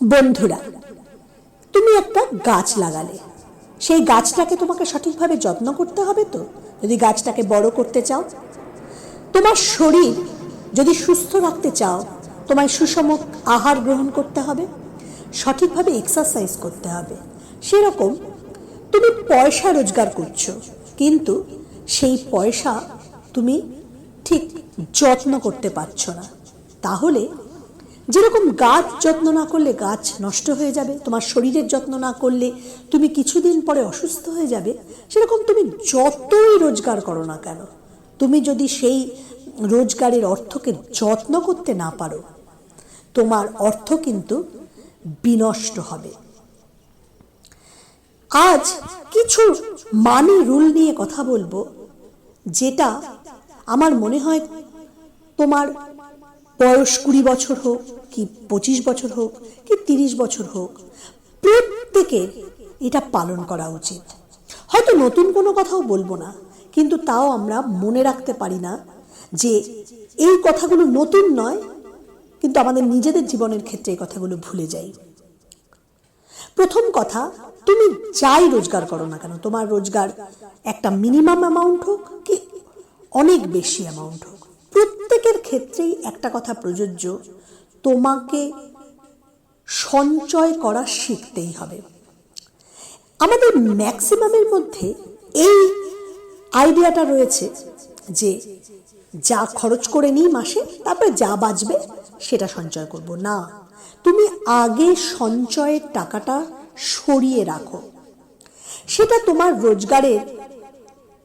বন্ধুরা, তুমি একটা গাছ লাগালে। সেই গাছটাকে তোমাকে সঠিকভাবে যত্ন করতে হবে তো? যদি গাছটাকে বড় করতে চাও, তোমার শরীর যদি সুস্থ রাখতে চাও, তোমায় সুষম আহার গ্রহণ করতে হবে, সঠিকভাবে এক্সারসাইজ করতে হবে। সেরকম তুমি পয়সা রোজগার করছ, কিন্তু সেই পয়সা তুমি ঠিক যত্ন করতে পারছ না। তাহলে যেরকম গাছ যত্ন না করলে গাছ নষ্ট হয়ে যাবে, তোমার শরীরের যত্ন না করলে তুমি কিছুদিন পরে অসুস্থ হয়ে যাবে, সেরকম তুমি যতই রোজগার করো না কেন, তুমি যদি সেই রোজগারের অর্থকে যত্ন করতে না পারো, তোমার অর্থ কিন্তু বিনষ্ট হবে। আজ কিছু মানি রুল নিয়ে কথা বলব, যেটা আমার মনে হয় তোমার বয়স কুড়ি বছর হোক কি পঁচিশ বছর হোক, কি তিরিশ বছর হোক প্রত্যেকের এটা পালন করা উচিত। হয়তো নতুন কোনো কথাও বলব না, কিন্তু তাও আমরা মনে রাখতে পারি না যে এই কথাগুলো নতুন নয়, কিন্তু আমাদের নিজেদের জীবনের ক্ষেত্রে এই কথাগুলো ভুলে যাই। প্রথম কথা, তুমি যাই রোজগার করো না কেন, তোমার রোজগার একটা মিনিমাম অ্যামাউন্ট হোক কি অনেক বেশি অ্যামাউন্ট হোক। প্রত্যেকের ক্ষেত্রেই একটা কথা প্রযোজ্য তোমাকে সঞ্চয় করা শিখতেই হবে। আমাদের ম্যাক্সিমামের মধ্যে এই আইডিয়াটা রয়েছে যে যা খরচ করে নিই মাসে, তারপরে যা বাঁচবে সেটা সঞ্চয় করব। না, তুমি আগে সঞ্চয়ের টাকাটা সরিয়ে রাখো। সেটা তোমার রোজগারের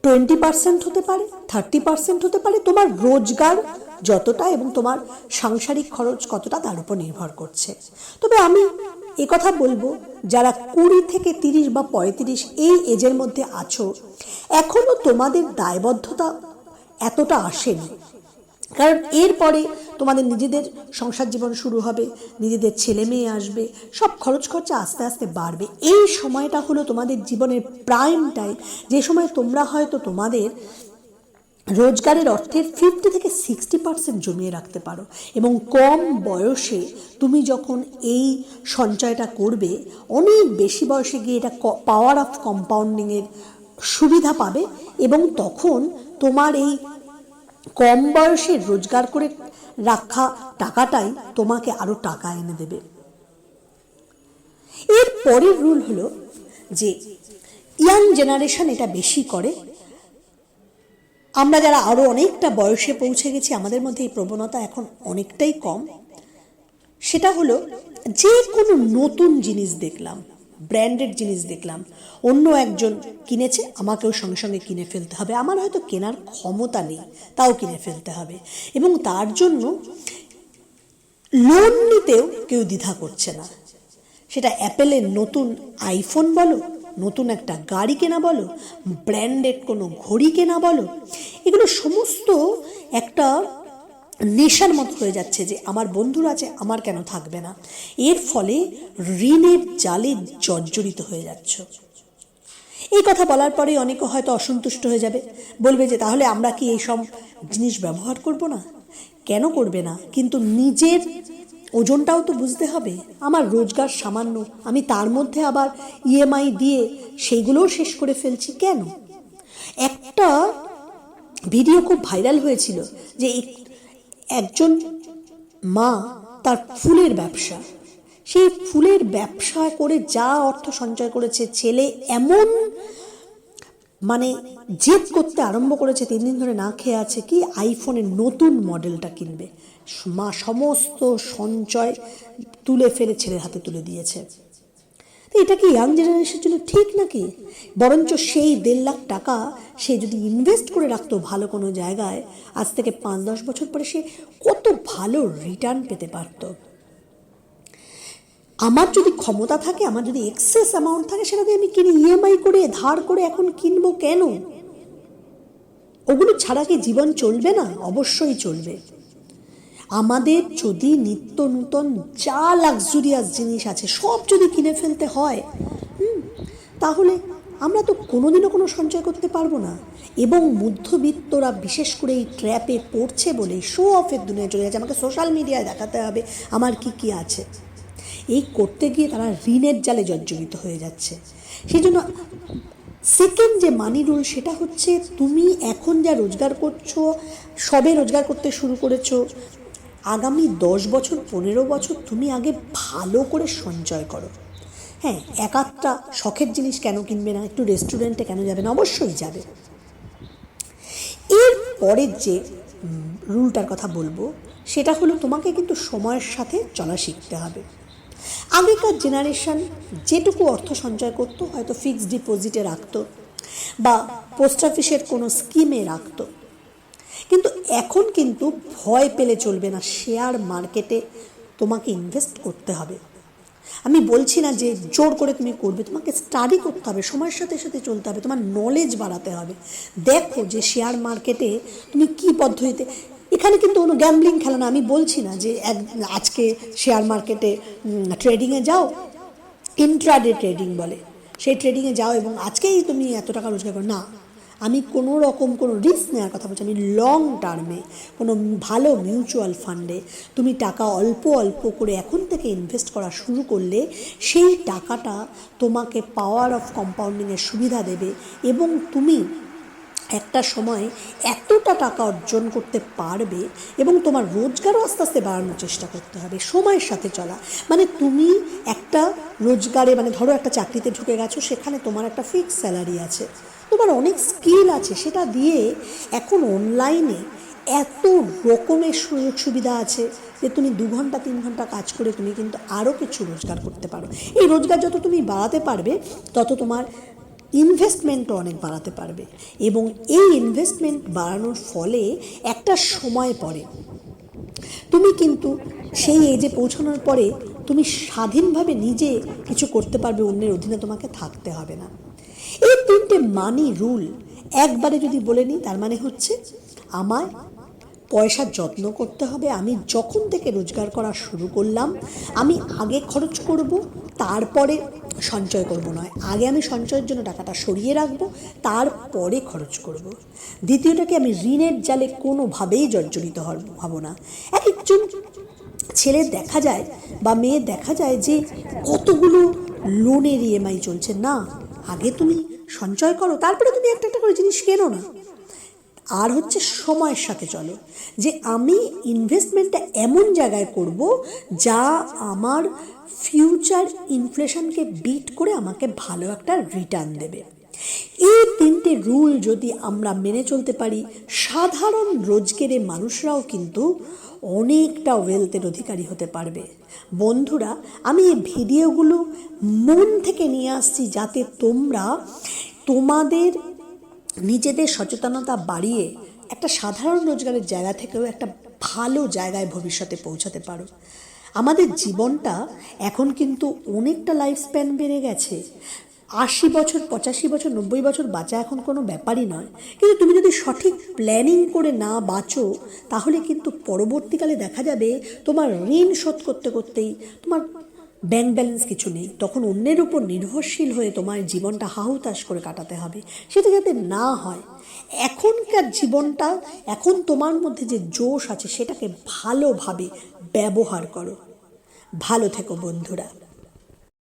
টোয়েন্টি পার্সেন্ট হতে পারে থার্টি পার্সেন্ট হতে পারে, তোমার রোজগার যতটা এবং তোমার সাংসারিক খরচ কতটা তার উপর নির্ভর করছে। তবে আমি এ কথা বলব, যারা কুড়ি থেকে তিরিশ বা পঁয়ত্রিশ এই এজের মধ্যে আছো, এখনও তোমাদের দায়বদ্ধতা এতটা আসেনি। কারণ এরপরে তোমাদের নিজেদের সংসার জীবন শুরু হবে, নিজেদের ছেলে মেয়ে আসবে, সব খরচ খরচা আস্তে আস্তে বাড়বে। এই সময়টা হলো তোমাদের জীবনের প্রাইম টাইম যে সময় তোমরা হয়তো তোমাদের রোজগারের অর্থের ফিফটি থেকে সিক্সটি পার্সেন্ট জমিয়ে রাখতে পারো এবং কম বয়সে তুমি যখন এই সঞ্চয়টা করবে, অনেক বেশি বয়সে গিয়ে এটা পাওয়ার অফ কম্পাউন্ডিংয়ের সুবিধা পাবে এবং তখন তোমার এই কম বয়সে রোজগার করে রাখা টাকাটাই তোমাকে আরও টাকা এনে দেবে। এর পরের রুল হলো যে ইয়াং জেনারেশন এটা বেশি করে আমরা যারা আরও অনেকটা বয়সে পৌঁছে গেছি, আমাদের মধ্যে এই প্রবণতা এখন অনেকটাই কম। সেটা হলো যে কোনো নতুন জিনিস দেখলাম, ব্র্যান্ডেড জিনিস দেখলাম, অন্য একজন কিনেছে, আমাকেও সঙ্গে সঙ্গে কিনে ফেলতে হবে। আমার হয়তো কেনার ক্ষমতা নেই, তাও কিনে ফেলতে হবে। এবং তার জন্য লোন নিতেও কেউ দ্বিধা করছে না। সেটা অ্যাপেলের নতুন আইফোন বলো নতুন একটা গাড়ি কেনা বলো ব্র্যান্ডেড কোনো ঘড়ি কেনা বলো, এগুলো সমস্ত একটা নেশার মতো হয়ে যাচ্ছে যে আমার বন্ধুরা আছে, আমার কেন থাকবে না? এর ফলে ঋণের জালে জর্জরিত হয়ে যাচ্ছ। এই কথা বলার পরে অনেকে হয়তো অসন্তুষ্ট হয়ে যাবে। বলবে যে, তাহলে আমরা কি এই সব জিনিস ব্যবহার করব না? কেন করবে না? কিন্তু নিজের ওজনটাও তো বুঝতে হবে। আমার রোজগার সামান্য। আমি তার মধ্যে আবার ইএমআই দিয়ে সেইগুলোও শেষ করে ফেলছি কেন? একটা ভিডিও খুব ভাইরাল হয়েছিল যে একজন মা তার ফুলের ব্যবসা। সেই ফুলের ব্যবসা করে যা অর্থ সঞ্চয় করেছে, ছেলে এমন মানে জেদ করতে আরম্ভ করেছে তিন দিন ধরে না খেয়ে আছে, কি আইফোনের নতুন মডেলটা কিনবে? মা সমস্ত সঞ্চয় তুলে ফেলে ছেলের হাতে তুলে দিয়েছে। তো এটা কি ইয়াং জেনারেশনের জন্য ঠিক নাকি? বরঞ্চ সেই দেড় লাখ টাকা সে যদি ইনভেস্ট করে রাখতো ভালো কোনো জায়গায়, আজ থেকে পাঁচ দশ বছর পরে সে কত ভালো রিটার্ন পেতে পারতো। আমার যদি ক্ষমতা থাকে, আমার যদি এক্সেস অ্যামাউন্ট থাকে সেটা দিয়ে আমি কিনে ইএমআই করে, ধার করে এখন কিনবো কেন? ওগুলো ছাড়া কি জীবন চলবে না? অবশ্যই চলবে। আমাদের যদি নিত্য নূতন যা লাক্সুরিয়াস জিনিস আছে, সব যদি কিনে ফেলতে হয় তাহলে আমরা তো কোনোদিনও কোনো সঞ্চয় করতে পারব না। এবং মধ্যবিত্তরা বিশেষ করে এই ট্র্যাপে পড়ছে বলে শো অফের দুনিয়া চলে যাচ্ছে। আমাকে সোশ্যাল মিডিয়ায় দেখাতে হবে, আমার কি কি আছে। এই করতে গিয়ে তারা ঋণের জালে জর্জরিত হয়ে যাচ্ছে। সেই জন্য সেকেন্ড যে মানি রুল সেটা হচ্ছে তুমি এখন যা রোজগার করছ, সবে রোজগার করতে শুরু করেছ, আগামী দশ বছর, পনেরো বছর তুমি আগে ভালো করে সঞ্চয় করো। হ্যাঁ এক আধটা শখের জিনিস কেন কিনবে না, একটু রেস্টুরেন্টে কেন যাবে না, অবশ্যই যাবে। এর পরের যে রুলটার কথা বলব, সেটা হলো তোমাকে কিন্তু সময়ের সাথে চলা শিখতে হবে। আগেকার জেনারেশন যেটুকু অর্থ সঞ্চয় করতো, হয়তো ফিক্সড ডিপোজিটে রাখতো বা পোস্ট অফিসের কোনো স্কিমে রাখতো। কিন্তু এখন কিন্তু ভয় পেলে চলবে না, শেয়ার মার্কেটে তোমাকে ইনভেস্ট করতে হবে। আমি বলছি না যে জোর করে তুমি করবে, তোমাকে স্টাডি করতে হবে, সময়ের সাথে সাথে চলতে হবে, তোমার নলেজ বাড়াতে হবে। দেখো যে শেয়ার মার্কেটে তুমি কি পদ্ধতিতে এখানে কিন্তু কোনো গ্যাম্বলিং খেলা না, আমি বলছি না যে এক আজকে শেয়ার মার্কেটে ট্রেডিংয়ে যাও ইন্ট্রাডে ট্রেডিং বলে। সেই ট্রেডিংয়ে যাও এবং আজকেই তুমি এত টাকা রোজগার করো। না, আমি কোনো রকম কোনো রিস্ক নেওয়ার কথা বলছি আমি লং টার্মে কোনো ভালো মিউচুয়াল ফান্ডে তুমি টাকা অল্প অল্প করে এখন থেকে ইনভেস্ট করা শুরু করলে সেই টাকাটা তোমাকে পাওয়ার অফ কম্পাউন্ডিংয়ের সুবিধা দেবে এবং তুমি একটা সময় এতটা টাকা অর্জন করতে পারবে এবং তোমার রোজগারও আস্তে আস্তে বাড়ানোর চেষ্টা করতে হবে, সময়ের সাথে চলা। মানে তুমি একটা রোজগারে মানে ধরো একটা চাকরিতে ঢুকে গেছো, সেখানে তোমার একটা ফিক্স স্যালারি আছে। তোমার অনেক স্কিল আছে, সেটা দিয়ে এখন অনলাইনে এত রকমের সুযোগ সুবিধা আছে যে তুমি দু ঘণ্টা, তিন ঘণ্টা কাজ করে তুমি কিন্তু আরও কিছু রোজগার করতে পারো। এই রোজগার যত তুমি বাড়াতে পারবে, তত তোমার ইনভেস্টমেন্টও অনেক বাড়াতে পারবে। এবং এই ইনভেস্টমেন্ট বাড়ানোর ফলে একটা সময় পরে তুমি কিন্তু সেই এজে পৌঁছানোর পরে তুমি স্বাধীনভাবে নিজে কিছু করতে পারবে, অন্যের অধীনে তোমাকে থাকতে হবে না। এই তিনটে মানি রুল একবারে যদি বলে নিই, তার মানে হচ্ছে আমার পয়সার যত্ন করতে হবে, আমি যখন থেকে রোজগার করা শুরু করলাম, আমি আগে খরচ করব, তারপরে সঞ্চয় করব নয়। আগে আমি সঞ্চয়ের জন্য টাকাটা সরিয়ে রাখব, তারপরে খরচ করব। দ্বিতীয়টাকে আমি ঋণের জালে কোনোভাবেই জর্জরিত হব না। এক একজন ছেলে দেখা যায় বা মেয়ে দেখা যায় যে কতগুলো লোনের ইএমআই চলছে। না, আগে তুমি সঞ্চয় করো, তারপরে তুমি একটা একটা করে জিনিস কেনো না। আর হচ্ছে সময়ের সাথে চলো। যে আমি ইনভেস্টমেন্টটা এমন জায়গায় করব যা আমার ফিউচার ইনফ্লেশনকে বিট করে আমাকে ভালো একটা রিটার্ন দেবে। এই তিনটে রুল যদি আমরা মেনে চলতে পারি, সাধারণ রোজগেরে মানুষরাও কিন্তু অনেকটা ওয়েলথের অধিকারী হতে পারবে। বন্ধুরা, আমি এই ভিডিওগুলো মন থেকে নিয়ে আসছি যাতে তোমরা তোমাদের নিজেদের সচেতনতা বাড়িয়ে একটা সাধারণ রোজগারের জায়গা থেকেও একটা ভালো জায়গায় ভবিষ্যতে পৌঁছাতে পারো। আমাদের জীবনটা এখন কিন্তু অনেকটা লাইফ স্প্যান বেড়ে গেছে। আশি বছর, পঁচাশি বছর, নব্বই বছর বাঁচা এখন কোনো ব্যাপারই নয়। কিন্তু তুমি যদি সঠিক প্ল্যানিং করে না বাঁচো, তাহলে কিন্তু পরবর্তীকালে দেখা যাবে তোমার ঋণ শোধ করতে করতেই তোমার ব্যাংক ব্যালেন্স কিছু নেই। তখন অন্যের উপর নির্ভরশীল হয়ে তোমার জীবনটা হাহুতাশ করে কাটাতে হবে। সেটা যাতে না হয়, এখনকার জীবনটা, এখন তোমার মধ্যে যে জোশ আছে, সেটাকে ভালোভাবে ব্যবহার করো। ভালো থেকো বন্ধুরা।